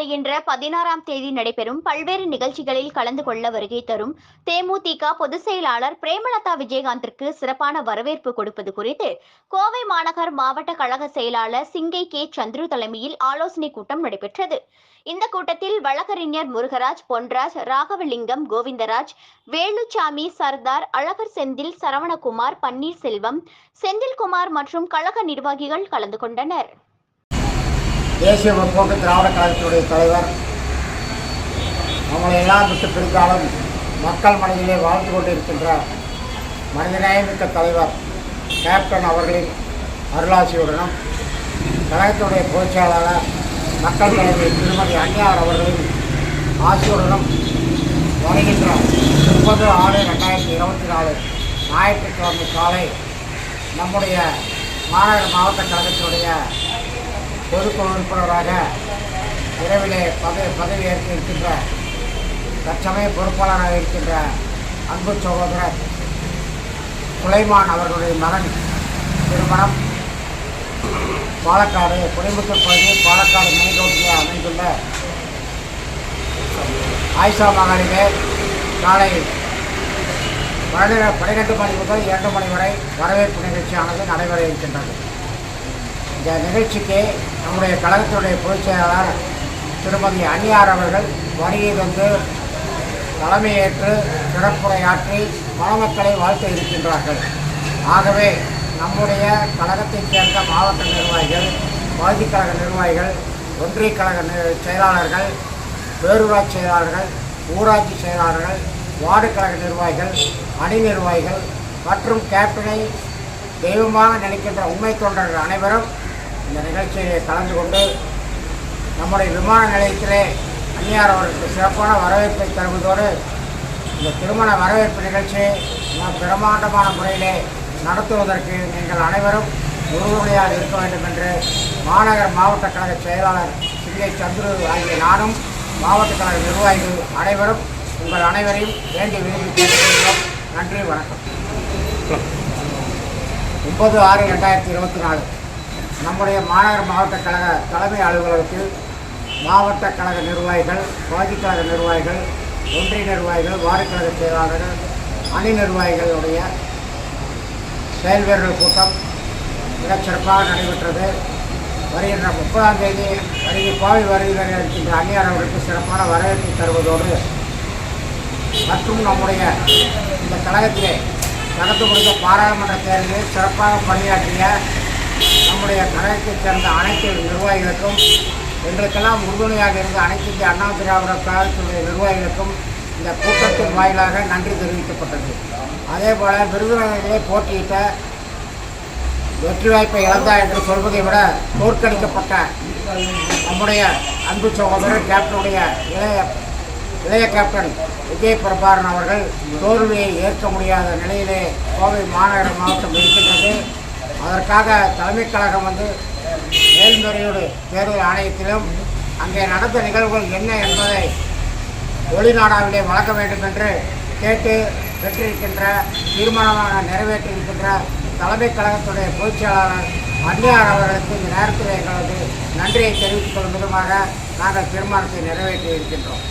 வருகின்ற பதினாறாம் தேதி நடைபெறும் பல்வேறு நிகழ்ச்சிகளில் கலந்து கொள்ள வருகை தரும் தேமுதிக பொதுச் செயலாளர் பிரேமலதா விஜயகாந்திற்கு சிறப்பான வரவேற்பு கொடுப்பது குறித்து கோவை மாநகர் மாவட்ட கழக செயலாளர் சிங்கை கே. சந்துரு தலைமையில் ஆலோசனை கூட்டம் நடைபெற்றது. இந்த கூட்டத்தில் வழக்கறிஞர் முருகராஜ் பொன்ராஜ் ராகவலிங்கம் கோவிந்தராஜ் வேலுச்சாமி சர்தார் அழகர் செந்தில் சரவணகுமார் பன்னீர்செல்வம் செந்தில்குமார் மற்றும் கழக நிர்வாகிகள் கலந்து கொண்டனர். தேசிய முற்போக்கு திராவிட கழகத்தினுடைய தலைவர். நம்மளை எல்லாம் விட்டு பிரித்தாலும் மக்கள் மனதிலே வாழ்ந்து கொண்டிருக்கின்ற மனிதநேயமிக்க தலைவர் கேப்டன் அவர்களின் அருளாசியுடனும் கழகத்துடைய பொதுச்செயலாளர் மக்கள் தலைவர் திருமதி அன்னியார் அவர்களின் ஆசியுடனும் வருகின்ற முப்பது ஆறு ரெண்டாயிரத்தி இருபத்தி நாலு ஞாயிற்றுக்கிழமை காலை நம்முடைய மாநகர மாவட்ட கழகத்தினுடைய பொறுப்பு உறுப்பினராக இரவிலே பதவி பதவி ஏற்க இருக்கின்ற தற்சமய பொறுப்பாளராக இருக்கின்ற அன்பு சகோதரர் சுலைமான் அவர்களுடைய மகன் திருமணம். பாலக்காடு குடிமுத்தூர் பகுதியில் பாலக்காடு மெயின் அமைந்துள்ள ஆயிஷா மகாலிலே காலை பன்னிரெண்டு பன்னிரெண்டு மணி முதல் இரண்டு மணி வரை வரவேற்பு நிகழ்ச்சியானது நடைபெற இருக்கின்றது. இந்த நிகழ்ச்சிக்கு நம்முடைய கழகத்தினுடைய பொதுச் செயலாளர் திருமதி அன்னியார் அவர்கள் வருகை தந்து தலைமையேற்று சிறப்புரையாற்றி மணமக்களை வாழ்த்து இருக்கின்றார்கள். ஆகவே நம்முடைய கழகத்தைச் சேர்ந்த மாவட்ட நிர்வாகிகள் பகுதிக் கழக நிர்வாகிகள் ஒன்றிய கழக செயலாளர்கள் பேரூராட்சி செயலாளர்கள் ஊராட்சி செயலாளர்கள் வார்டு கழக நிர்வாகிகள் அணி நிர்வாகிகள் மற்றும் கேப்டனை தெய்வமாக நினைக்கின்ற உண்மை தொண்டர்கள் அனைவரும் இந்த நிகழ்ச்சியை கலந்து கொண்டு நம்முடைய விமான நிலையத்திலே அந்நியார் அவர்களுக்கு சிறப்பான வரவேற்பை தருவதோடு இந்த திருமண வரவேற்பு நிகழ்ச்சியை நாம் பிரமாண்டமான முறையிலே நடத்துவதற்கு நீங்கள் அனைவரும் உறுதுணையாக இருக்க வேண்டும் என்று மாநகர மாவட்ட கழக செயலாளர் சிங்கை சந்துரு ஆகிய நானும் மாவட்ட கழக நிர்வாகிகள் அனைவரும் உங்கள் அனைவரையும் வேண்டி விரும்பி கேட்டுக்கொள்கிறோம் நன்றி வணக்கம். முப்பது ஆறு ரெண்டாயிரத்தி இருபத்தி நாலு. நம்முடைய மாநகர மாவட்ட கழக தலைமை அலுவலகத்தில் மாவட்ட கழக நிர்வாகிகள் பகுதி கழக நிர்வாகிகள் ஒன்றிய நிர்வாகிகள் வாரக்கழக செயலாளர்கள் அணி நிர்வாகிகளுடைய செயல்வீரர்கள் கூட்டம் மிகச் சிறப்பாக நடைபெற்றது. வருகின்ற முப்பதாம் தேதி வருகை கோவை வருகிற இருக்கின்ற அந்நியார் அவர்களுக்கு சிறப்பான வரவேற்பை தருவதோடு மற்றும் நம்முடைய இந்த கழகத்திலே நடந்து முடிந்த பாராளுமன்ற தேர்தலில் சிறப்பாக பணியாற்றிய நம்முடைய கழகத்தைச் சேர்ந்த அனைத்து நிர்வாகிகளுக்கும் எங்களுக்கெல்லாம் உறுதுணையாக இருந்த அனைத்து இந்திய அண்ணா திராவிட கழகத்தினுடைய நிர்வாகிகளுக்கும் இந்த கூட்டத்தின் வாயிலாக நன்றி தெரிவிக்கப்பட்டது. அதே போல் விருதுநகரிலே போட்டியிட்ட வெற்றி வாய்ப்பை இழந்தா என்று சொல்வதை விட தோற்கடிக்கப்பட்ட நம்முடைய அன்பு சகோதரர் கேப்டனுடைய இளைய இளைய கேப்டன் விஜய் பிரபாரன் அவர்கள் தோல்வியை ஏற்க முடியாத நிலையிலே கோவை மாநகர மாவட்டம் இருக்கின்றது. அதற்காக தலைமைக் கழகம் வந்து மேல்முறையோடு தேர்தல் ஆணையத்திலும் அங்கே நடந்த நிகழ்வுகள் என்ன என்பதை வெளிநாடாவிலே வழங்க வேண்டும் என்று கேட்டு பெற்றிருக்கின்ற தீர்மானமாக நிறைவேற்றியிருக்கின்ற தலைமைக் கழகத்துடைய பொதுச் செயலாளர் அன்னியார் அவர்களுக்கு இந்த நேரத்தில் எங்களது நன்றியை தெரிவித்துக் கொள்ளும் விதமாக நாங்கள் தீர்மானத்தை நிறைவேற்றி இருக்கின்றோம்